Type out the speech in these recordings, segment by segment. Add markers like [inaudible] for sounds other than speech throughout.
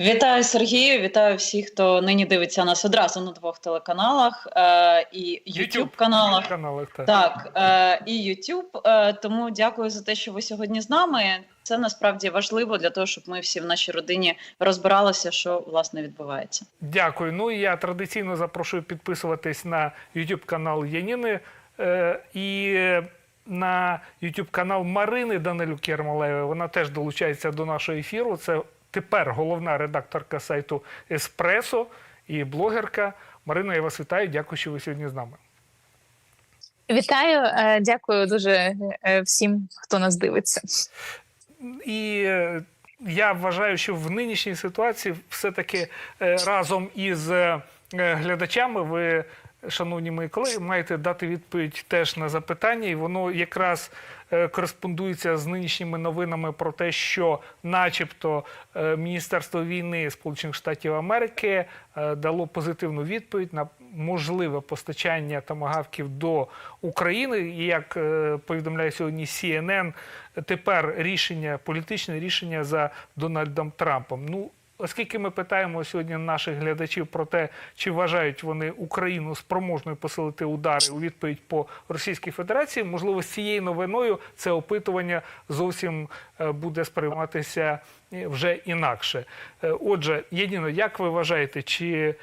Вітаю Сергію, вітаю всіх, хто нині дивиться нас одразу на двох телеканалах е, і YouTube каналах. каналах так. Так, е, і YouTube. Е, тому дякую за те, що ви сьогодні з нами. Це насправді важливо для того, щоб ми всі в нашій родині розбиралися, що власне відбувається. Дякую. Ну і я традиційно запрошую підписуватись на YouTube канал Яніни е, і на YouTube канал Марини Данилюк Єрмолаєвої. Вона теж долучається до нашого ефіру. Це тепер головна редакторка сайту Еспресо і блогерка. Марина, я вас вітаю. Дякую, що ви сьогодні з нами. Вітаю, е, дякую дуже е, всім, хто нас дивиться. І е, я вважаю, що в нинішній ситуації все-таки разом із глядачами ви, шановні мої колеги, маєте дати відповідь теж на запитання, і воно якраз кореспондується з нинішніми новинами про те, що, начебто, е, Міністерство війни Сполучених Штатів Америки е, дало позитивну відповідь на можливе постачання томагавків до України. І як е, повідомляє сьогодні CNN, тепер рішення, політичне рішення за Дональдом Трампом. Ну, оскільки ми питаємо сьогодні наших глядачів про те, чи вважають вони Україну спроможною посилити удари у відповідь по Російській Федерації, можливо, з цією новиною це опитування зовсім е, буде сприйматися е, вже інакше. Е, Отже, єдино, як ви вважаєте, чи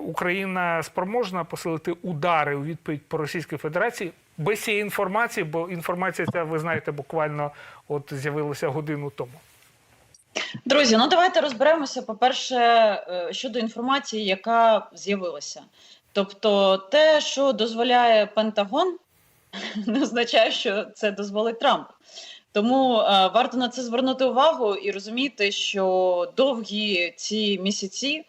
Україна спроможна посилити удари у відповідь по Російській Федерації? Без цієї інформації, бо інформація ця, ви знаєте, буквально от з'явилася годину тому. Друзі, ну давайте розберемося. По-перше, е, щодо інформації, яка з'явилася. Тобто, те, що дозволяє Пентагон, [laughs] не означає, що це дозволить Трамп. Тому е, варто на це звернути увагу і розуміти, що довгі ці місяці,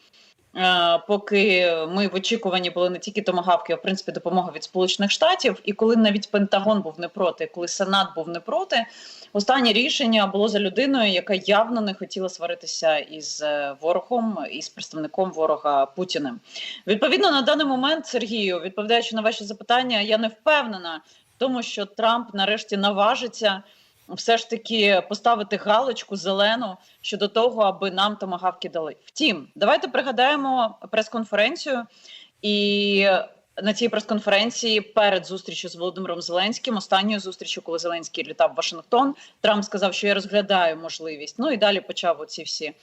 поки ми в очікуванні були не тільки томагавки, а в принципі допомога від Сполучених Штатів, і коли навіть Пентагон був не проти, коли Сенат був не проти, останнє рішення було за людиною, яка явно не хотіла сваритися із е, ворогом, із представником ворога Путіним. Відповідно, на даний момент, Сергію, відповідаючи на ваші запитання, я не впевнена в тому, що Трамп нарешті наважиться все ж таки поставити галочку зелену щодо того, аби нам томагавки дали. Втім, давайте пригадаємо прес-конференцію і. На цій прес-конференції перед зустрічю з Володимиром Зеленським, останньою зустрічю, коли Зеленський літав в Вашингтон, Трамп сказав, що я розглядаю можливість. Ну і далі почав оці всі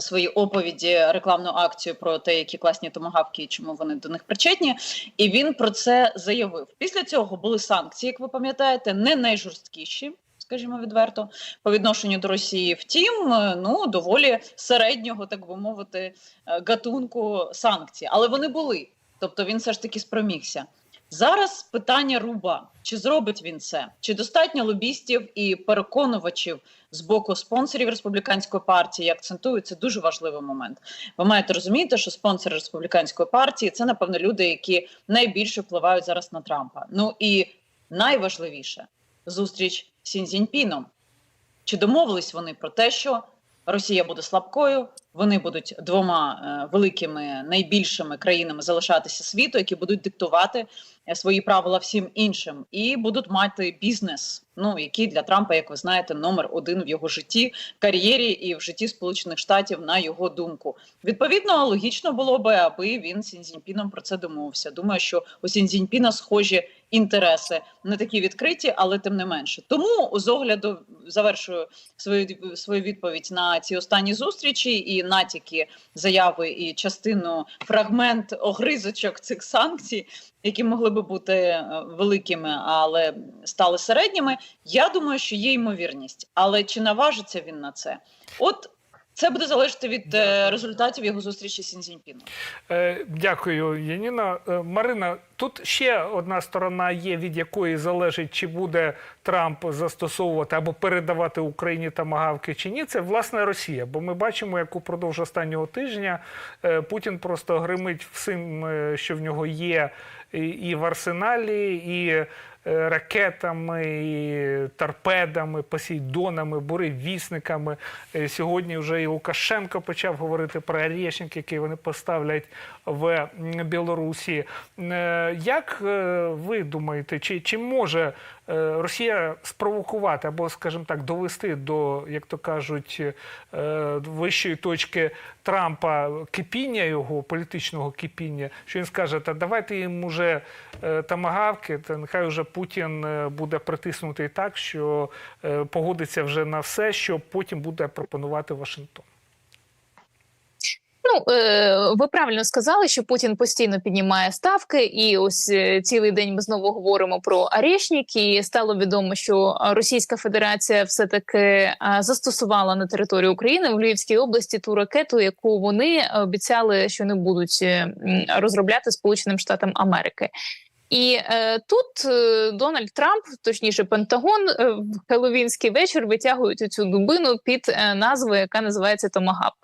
свої оповіді, рекламну акцію про те, які класні томагавки і чому вони до них причетні. І він про це заявив. Після цього були санкції, як ви пам'ятаєте, не найжорсткіші. Скажімо відверто, по відношенню до Росії, втім, е, ну доволі середнього, так би мовити, е, гатунку санкцій, але вони були. Тобто він все ж таки спромігся. Зараз питання руба: чи зробить він це? Чи достатньо лобістів і переконувачів з боку спонсорів республіканської партії? Я акцентую це дуже важливий момент. Ви маєте розуміти, що спонсори республіканської партії це напевно люди, які найбільше впливають зараз на Трампа. Ну і найважливіше зустріч Сінзіньпіном. Чи домовились вони про те, що Росія буде слабкою? Вони будуть двома е, великими найбільшими країнами залишатися світу, які будуть диктувати е, свої правила всім іншим, і будуть мати бізнес. Ну який для Трампа, як ви знаєте, номер один в його житті, кар'єрі і в житті Сполучених Штатів, на його думку. Відповідно, логічно було би, аби він Сінзіньпіном про це домовився. Думаю, що у Сінзіньпіна схожі інтереси не такі відкриті, але тим не менше. Тому з огляду завершую свою свою відповідь на ці останні зустрічі і натяки, заяви і частину фрагмент огризочок цих санкцій, які могли би бути е, великими, але стали середніми. Я думаю, що є ймовірність, але чи наважиться він на це? От це буде залежати від е, результатів його зустрічі з Сінзіньпіном. Е, Дякую, Яніна. Е, Марина, тут ще одна сторона є, від якої залежить, чи буде Трамп застосовувати або передавати Україні тамагавки чи ні. Це власне Росія. Бо ми бачимо, як упродовж останнього тижня Путін просто гримить всім, що в нього є і- в арсеналі, і ракетами, і торпедами, посейдонами, буревісниками. Е, Сьогодні вже і Лукашенко почав говорити про Орешник, який вони поставлять в Білорусі. Е, Як е, ви думаєте, чи, чи може е, Росія спровокувати або, скажімо так, довести до, як то кажуть, е, вищої точки Трампа кипіння його політичного кипіння, що він скаже, та давайте їм уже е, тамагавки, та нехай уже Путін е, буде притиснутий так, що е, погодиться вже на все, що потім буде пропонувати Вашингтон. Ну е, ви правильно сказали, що Путін постійно піднімає ставки, і ось е, цілий день ми знову говоримо про Арешнік, і стало відомо, що Російська Федерація все таки е, застосувала на території України в Львівській області ту ракету, яку вони обіцяли, що не будуть розробляти Сполученим Штатам Америки. І е, тут е, Дональд Трамп, точніше, Пентагон, е, в Хеллоуінський вечір витягують цю дубину під е, назвою, яка називається Томагавк.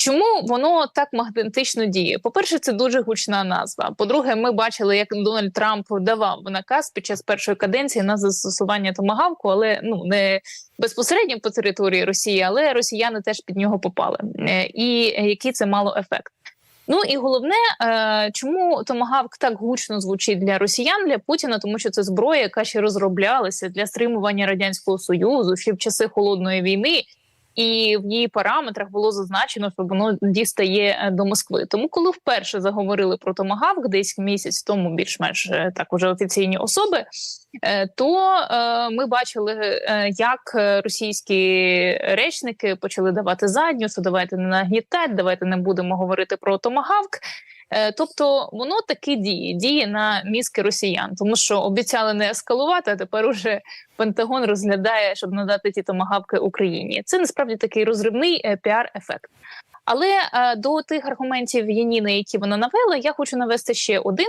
Чому воно так магнетично діє? По-перше, це дуже гучна назва. По-друге, ми бачили, як Дональд Трамп давав наказ під час першої каденції на застосування томагавку, але ну не безпосередньо по території Росії, але росіяни теж під нього попали. Е, І який це мало ефект. Ну і головне, е, чому томагавк так гучно звучить для росіян для Путіна, тому що це зброя, яка ще розроблялася для стримування радянського союзу ще в часи холодної війни, і в її параметрах було зазначено, що воно дістає е, до Москви. Тому, коли вперше заговорили про томагавк, десь місяць тому, більш-менш е, так уже офіційні особи, е, то ми бачили, як російські речники почали давати задню, що давайте не нагнітать, давайте не будемо говорити про томагавк. Е, Тобто воно таки діє, діє на мізки росіян, тому що обіцяли не ескалувати, а тепер уже Пентагон розглядає, щоб надати ті томагавки Україні. Це насправді такий розривний е, піар-ефект. Але е, до тих аргументів Яніни, які вона навела, я хочу навести ще один.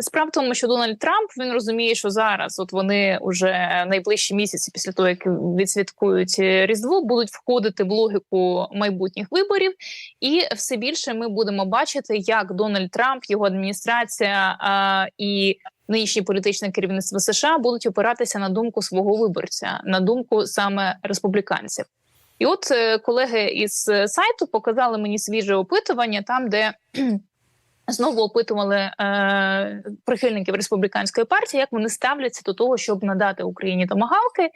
Справа в тому, що Дональд Трамп він розуміє, що зараз, от вони вже найближчі місяці, після того як відсвяткують Різдво, будуть входити в логіку майбутніх виборів, і все більше ми будемо бачити, як Дональд Трамп, його адміністрація а, і нинішнє політичне керівництво США будуть опиратися на думку свого виборця, на думку саме республіканців. І от е, колеги із е, сайту показали мені свіже опитування, там де знову опитували е, прихильників республіканської партії, як вони ставляться до того, щоб надати Україні томагавки.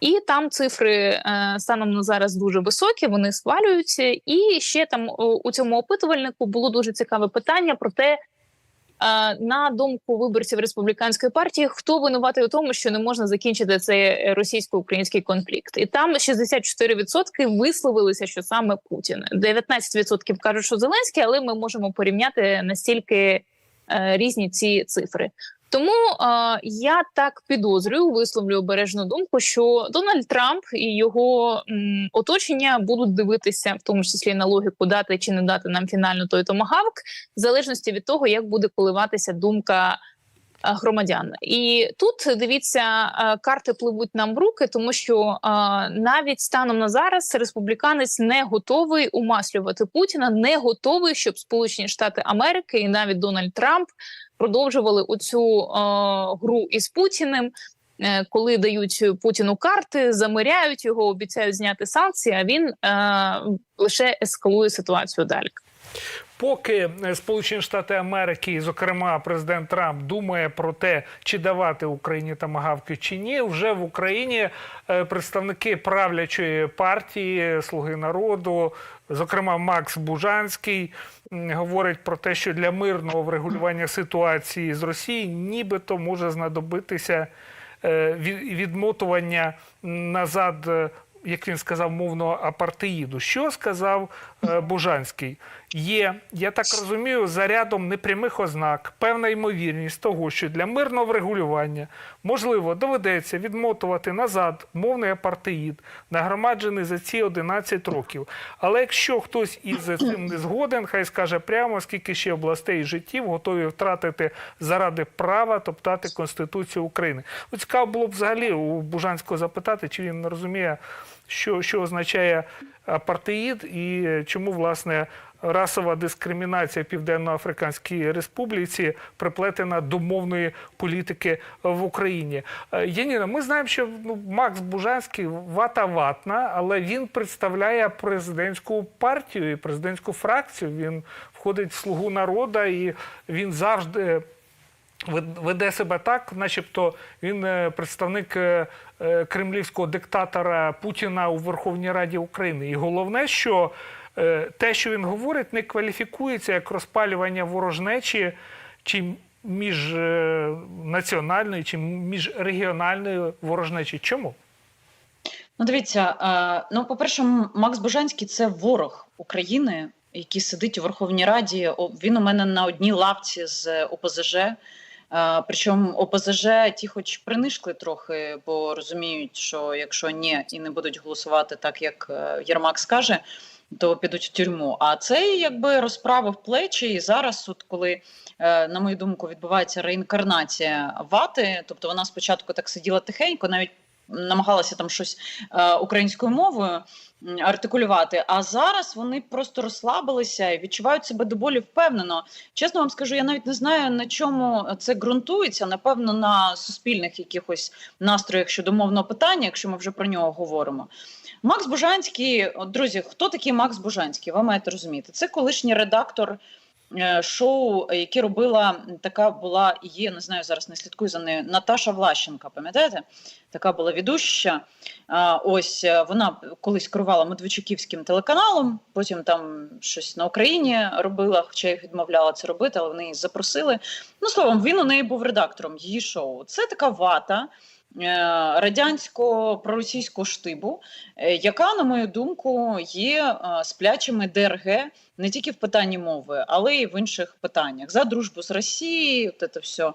І там цифри е, станом на зараз дуже високі, вони схвалюються. І ще там о, у цьому опитувальнику було дуже цікаве питання про те, е, на думку виборців республіканської партії, хто винуватий у тому, що не можна закінчити цей е, російсько-український конфлікт. І там 64% висловилися, що саме Путін. 19% кажуть, що Зеленський, але ми можемо порівняти настільки е, різні ці цифри. Тому е, я так підозрюю, висловлю обережну думку, що Дональд Трамп і його м, оточення будуть дивитися, в тому числі на логіку дати чи не дати нам фінально той томагавк, в залежності від того, як буде коливатися думка громадян. І тут дивіться, карти пливуть нам в руки, тому що навіть станом на зараз республіканець не готовий умаслювати Путіна, не готовий, щоб Сполучені Штати Америки і навіть Дональд Трамп продовжували оцю е, гру із Путіним. е, Коли дають Путіну карти, замиряють його, обіцяють зняти санкції, а він е, лише ескалує ситуацію далі. Поки Сполучені Штати Америки, зокрема президент Трамп, думає про те, чи давати Україні тамагавки чи ні, вже в Україні е, представники правлячої партії Слуги народу, зокрема Макс Бужанський, говорить про те, що для мирного врегулювання ситуації з Росією нібито може знадобитися е, від- відмотування назад. е, Як він сказав, мовного апартеїду. Що сказав Бужанський? Є, я так розумію, за рядом непрямих ознак, певна ймовірність того, що для мирного врегулювання можливо доведеться відмотувати назад мовний апартеїд, нагромаджений за ці 11 років. Але якщо хтось із цим не згоден, хай скаже прямо, скільки ще областей життів готові втратити заради права топтати Конституцію України. От цікаво було б взагалі у Бужанського запитати, чи він розуміє, що, що означає апартеїд і чому власне расова дискримінація в Південно-Африканській Республіці приплетена до мовної політики в Україні. Е, Яніна, ми знаємо, що ну, Макс Бужанський вата ватна, але він представляє президентську партію і президентську фракцію. Він входить в слугу народу і він завжди веде себе так, начебто він е, представник е, е, кремлівського диктатора Путіна у Верховній Раді України. І головне, що те, що він говорить, не кваліфікується як розпалювання ворожнечі чи між національною, чи міжрегіональною ворожнечі. Чому? Ну, дивіться, ну, по-перше, Макс Божанський це ворог України, який сидить у Верховній Раді. Він у мене на одній лавці з ОПЗЖ. Причому ОПЗЖ ті, хоч принишкли трохи, бо розуміють, що якщо ні і не будуть голосувати так, як е, Єрмак скаже, то підуть в тюрму. А цей якби розправив плечі, і зараз, от коли, е, на мою думку, відбувається реінкарнація вати, тобто вона спочатку так сиділа тихенько, навіть намагалася там щось е, українською мовою артикулювати. А зараз вони просто розслабилися і відчувають себе до болі впевнено. Чесно вам скажу, я навіть не знаю на чому це ґрунтується. Напевно, на суспільних якихось настроях щодо мовного питання, якщо ми вже про нього говоримо. Макс Бужанський, друзі, хто такий Макс Бужанський? Ви маєте розуміти. Це колишній редактор шоу, е, яке робила така була є, не знаю, зараз не слідкую за нею. Наташа Влащенка, пам'ятаєте? Така була ведуща. Ось е, вона колись керувала Медведчуківським телеканалом, потім там щось на Україні робила, хоча я відмовляла це робити, але вони її запросили. Ну, словом, він у неї був редактором її шоу. Це така вата. Е, Радянського проросійського штибу, е, яка, на мою думку, є е, сплячими ДРГ не тільки в питанні мови, але й в інших питаннях. За дружбу з Росією, от це все,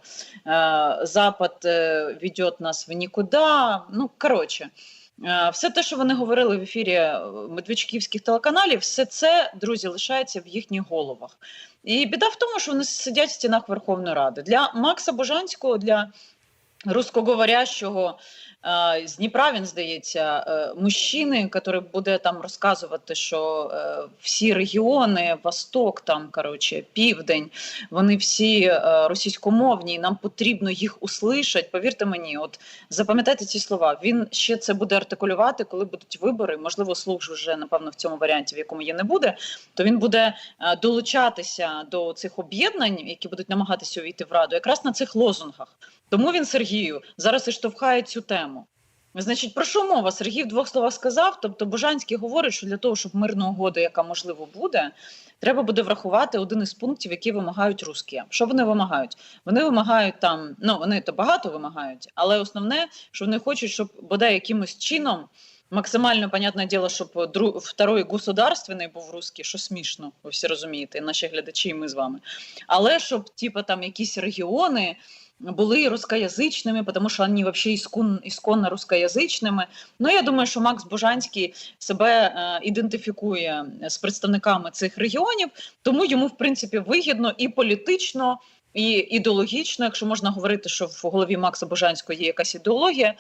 Запад е, ведет нас в нікуди. Ну, коротше, все те, що вони говорили в ефірі медведчуківських телеканалів, все це, друзі, лишається в їхніх головах. І біда в тому, що вони сидять в стінах Верховної Ради. Для Макса Божанського, для русскоговорящого е, з Дніпра, він здається, е, мужчини, який буде там розказувати, що е, всі регіони, Восток, там коротше, Південь, вони всі е, російськомовні, і нам потрібно їх услышать. Повірте мені, от запам'ятайте ці слова. Він ще це буде артикулювати, коли будуть вибори. Можливо, слух вже напевно в цьому варіанті, в якому є не буде. То він буде долучатися до цих об'єднань, які будуть намагатися увійти в раду, якраз на цих лозунгах. Тому він Сергію зараз і штовхає цю тему. Значить, про що мова? Сергій в двох словах сказав. Тобто, Божанський говорить, що для того, щоб мирна угода, яка можливо буде, треба буде врахувати один із пунктів, які вимагають русські. Що вони вимагають? Вони вимагають там, ну вони то багато вимагають, але основне, що вони хочуть, щоб бодай якимось чином. Максимально понятне діло, щоб дру... второй государственний був русський, що смішно, ви всі розумієте, наші глядачі, і ми з вами. Але щоб, типу, там якісь регіони були рускоязичними, тому що вони взагалі іскон, ісконно рускоязичними. Ну, я думаю, що Макс Божанський себе е, ідентифікує з представниками цих регіонів, тому йому, в принципі, вигідно і політично, і ідеологічно, якщо можна говорити, що в голові Макса Божанського є якась ідеологія,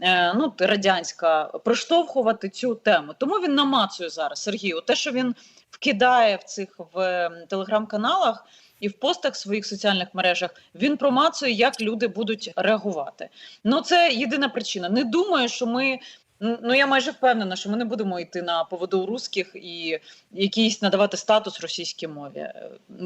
е, ну, радянська, проштовхувати цю тему. Тому він намацує зараз Сергію. Те, що він вкидає в цих в телеграм-каналах і в постах в своїх соціальних мережах, він промацує, як люди будуть реагувати. Ну, це єдина причина. Не думаю, що ми. Ну, я майже впевнена, що ми не будемо йти на поводу русських і якийсь надавати статус російській мові.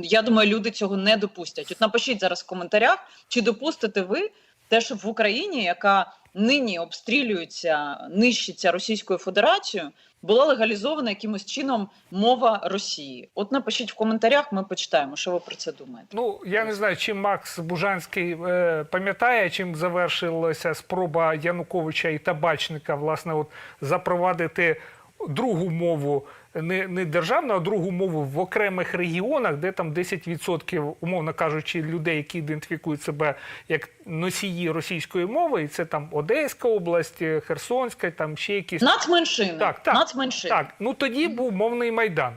Я думаю, люди цього не допустять. От напишіть зараз в коментарях, чи допустите ви те, що в Україні, яка нині обстрілюється, нищиться Російською Федерацією, була легалізована якимось чином мова Росії. От напишіть в коментарях, ми почитаємо, що ви про це думаєте. Ну я не знаю, чим Макс Бужанський е, пам'ятає, чим завершилася спроба Януковича і Табачника власне от запровадити другу мову. Не, не державну, а другу мову в окремих регіонах, де там 10%, умовно кажучи, людей, які ідентифікують себе як носії російської мови, і це там Одеська область, Херсонська, там ще якісь Нацменшини. Так, так, Нацменшини. Так, ну тоді був мовний майдан.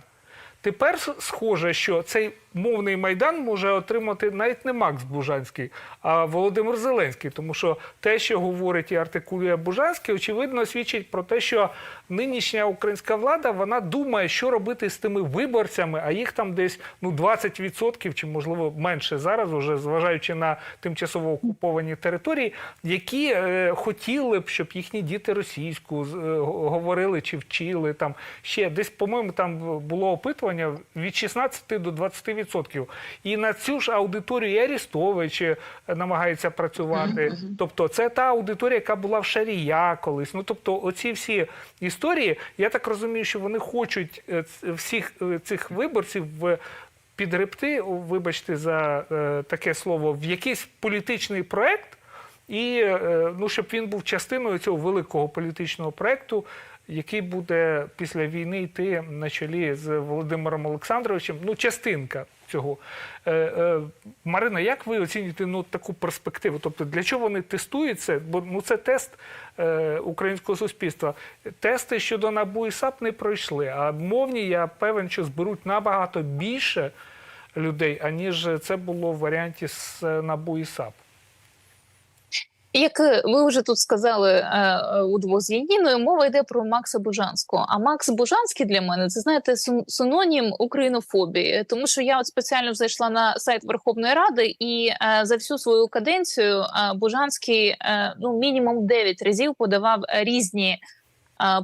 Тепер схоже, що цей мовний майдан може отримати навіть не Макс Бужанський, а Володимир Зеленський. Тому що те, що говорить і артикулює Бужанський, очевидно, свідчить про те, що нинішня українська влада вона думає, що робити з тими виборцями, а їх там десь ну 20% чи можливо менше зараз, уже зважаючи на тимчасово окуповані території, які е, хотіли б, щоб їхні діти російську е, говорили чи вчили там ще десь, по-моєму, там було опитування від 16 до 20% 100%. І на цю ж аудиторію і Арістович е, намагається працювати. Тобто, це та аудиторія, яка була в Шарія колись. Ну тобто, оці всі історії, я так розумію, що вони хочуть е, всіх е, цих виборців в підгребти, вибачте за е, таке слово, в якийсь політичний проект, і е, ну, щоб він був частиною цього великого політичного проекту, який буде після війни йти на чолі з Володимиром Олександровичем. Ну, частинка цього. Е, е, Марина, як ви оцінюєте ну, таку перспективу? Тобто, для чого вони тестують це? Бо ну, це тест е, українського суспільства. Тести щодо НАБУ і САП не пройшли. А мовні, я певен, що зберуть набагато більше людей, аніж це було в варіанті з е, НАБУ і САП. Як е, ви вже тут сказали е, е, удвох з Яніною, мова йде про Макса Бужанського. А Макс Бужанський для мене це знаєте син- синонім українофобії, тому що я от спеціально зайшла на сайт Верховної Ради, і за всю свою каденцію Бужанський ну мінімум 9 разів подавав різні.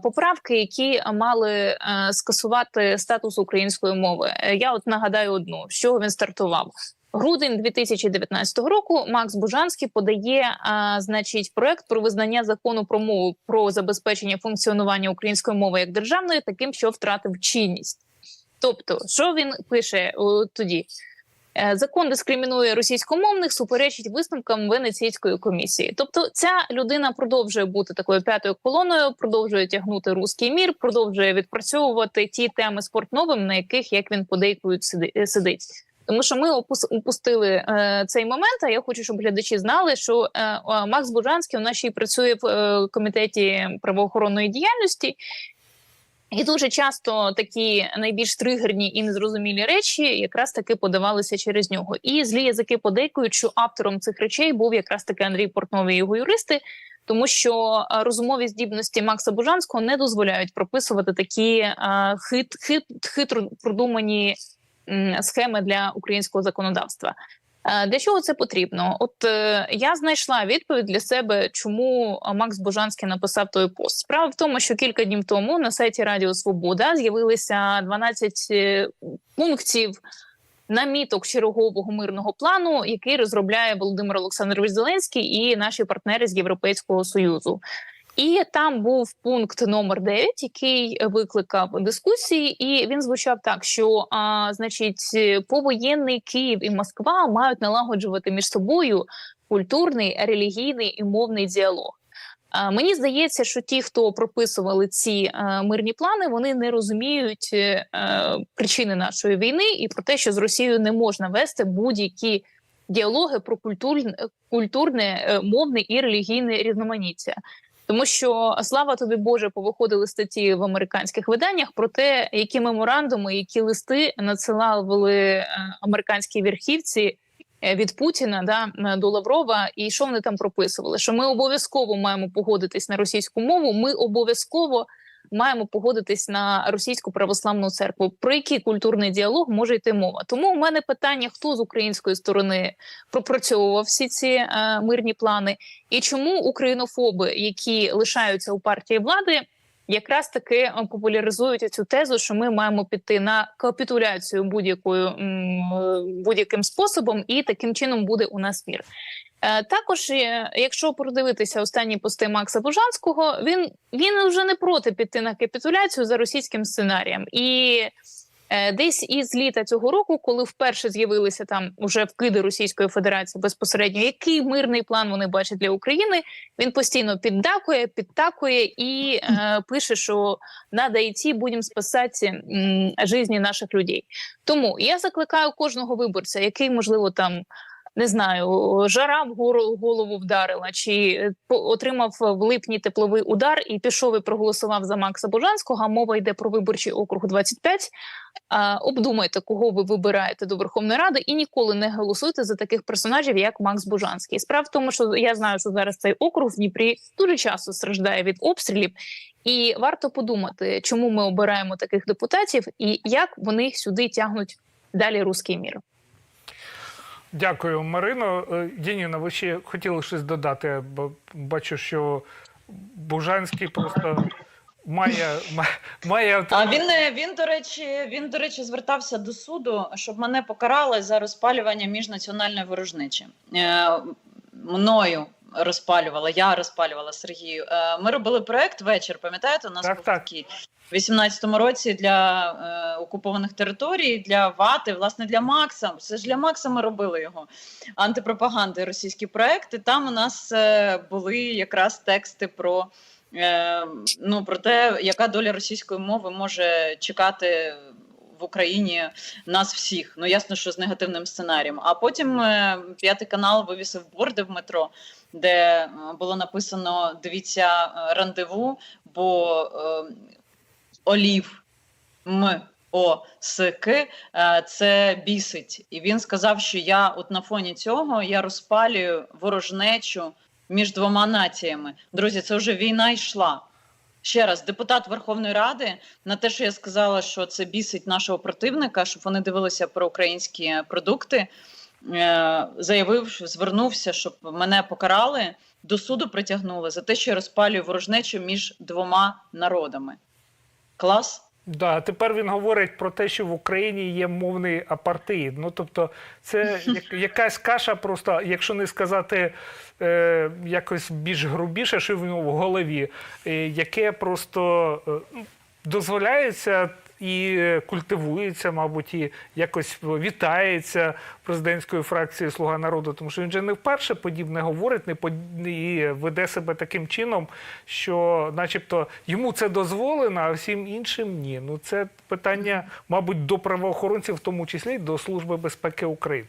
Поправки, які мали скасувати статус української мови, я от нагадаю одну, з чого він стартував. Грудень 2019 року Макс Бужанський подає а, значить проект про визнання закону про мову про забезпечення функціонування української мови як державної, таким, що втратив чинність. Тобто, що він пише о, тоді? Е, Закон дискримінує російськомовних, суперечить висновкам Венеційської комісії. Тобто, ця людина продовжує бути такою п'ятою колоною, продовжує тягнути руський мір, продовжує відпрацьовувати ті теми спортновим, на яких як він подейкують сиди- е, сидить. Тому що ми упустили е, цей момент. А я хочу, щоб глядачі знали, що е, Макс Бужанський у нас ще й працює в е, комітеті правоохоронної діяльності. І дуже часто такі найбільш тригерні і незрозумілі речі якраз таки подавалися через нього. І злі язики подейкують, що автором цих речей був якраз таки Андрій Портновий і його юристи, тому що розумові здібності Макса Бужанського не дозволяють прописувати такі хит, хит, хитро продумані схеми для українського законодавства. Е, Для чого це потрібно? От е, я знайшла відповідь для себе, чому е, Макс Божанський написав той пост. Справа в тому, що кілька днів тому на сайті Радіо Свобода з'явилися 12 е, пунктів наміток чергового мирного плану, який розробляє Володимир Олександрович Зеленський і наші партнери з Європейського союзу. І там був пункт номер 9, який викликав дискусії, і він звучав так: що а, значить, повоєнний Київ і Москва мають налагоджувати між собою культурний, релігійний і мовний діалог. Мені здається, що ті, хто прописували ці е, мирні плани, вони не розуміють е, е, причини нашої війни і про те, що з Росією не можна вести будь-які діалоги про культурне, культурне, мовне і релігійне різноманіття. Тому що слава тобі Боже, повиходили статті в американських виданнях про те, які меморандуми, які листи надсилали е, американські верхівці е, від Путіна да до Лаврова, і що вони там прописували? Що ми обов'язково маємо погодитись на російську мову. Ми обов'язково маємо погодитись на російську православну церкву. Про який культурний діалог може йти мова? Тому у мене питання: хто з української сторони пропрацьовував всі ці е, мирні плани, і чому українофоби, які лишаються у партії влади, якраз таки е, популяризують цю тезу, що ми маємо піти на капітуляцію будь-якою е, будь-яким способом, і таким чином буде у нас мір. Е, Також, якщо продивитися останні пости Макса Бужанського, він, він вже не проти піти на капітуляцію за російським сценарієм. І десь із літа цього року, коли вперше з'явилися там уже вкиди Російської Федерації безпосередньо, який мирний план вони бачать для України, він постійно піддакує, підтакує і е, пише, що надо йти, будемо спасати м, житті наших людей. Тому я закликаю кожного виборця, який можливо там не знаю, жара в голову вдарила, чи е, отримав в липні тепловий удар і пішов і проголосував за Макса Божанського. а Мова йде про виборчий округ 25. А, обдумайте, кого ви вибираєте до Верховної Ради, і ніколи не голосуйте за таких персонажів, як Макс Бужанський. Справа в тому, що я знаю, що зараз цей округ в Дніпрі дуже часто страждає від обстрілів, і варто подумати, чому ми обираємо таких депутатів і як вони сюди тягнуть далі руський мір. Дякую, Марино. Дініна, ви ще хотіли щось додати, бо бачу, що Бужанський просто має, ма- має А він е, він до речі, він до речі звертався до суду, щоб мене покарали за розпалювання міжнаціональної ворожничі Е, мною розпалювала, я розпалювала Сергію. Е, ми робили проект вечір. Пам'ятаєте, у нас Так, був так. такий. У 18-му році для е, окупованих територій, для вати, власне, для Макса. Це ж для Макса ми робили його антипропаганди, російські проекти. Там у нас е, були якраз тексти про, е, ну, про те, яка доля російської мови може чекати в Україні нас всіх. Ну ясно, що з негативним сценарієм. А потім е, п'ятий канал вивісив борди в метро, де е, було написано: дивіться е, рандеву, бо е, олів м. О, с, е, це бісить. І він сказав, що я от на фоні цього я розпалюю ворожнечу між двома націями. Друзі, це вже війна йшла. Ще раз, депутат Верховної Ради на те, що я сказала, що це бісить нашого противника, щоб вони дивилися про українські продукти, заявив, що звернувся, щоб мене покарали, до суду притягнули за те, що я розпалюю ворожнечу між двома народами. Клас? Да, тепер він говорить про те, що в Україні є мовний апартеїд. Ну тобто, це [laughs] якась каша, просто, якщо не сказати е, якось більш грубіше, що в нього в голові, е, яке просто е, ну, дозволяється і е, культивується, мабуть, і якось вітається президентською фракцією Слуга народу, тому що він же не вперше подібне говорить, не под- і веде себе таким чином, що, начебто, йому це дозволено, а всім іншим ні. Ну це питання, мабуть, до правоохоронців, в тому числі й до Служби безпеки України.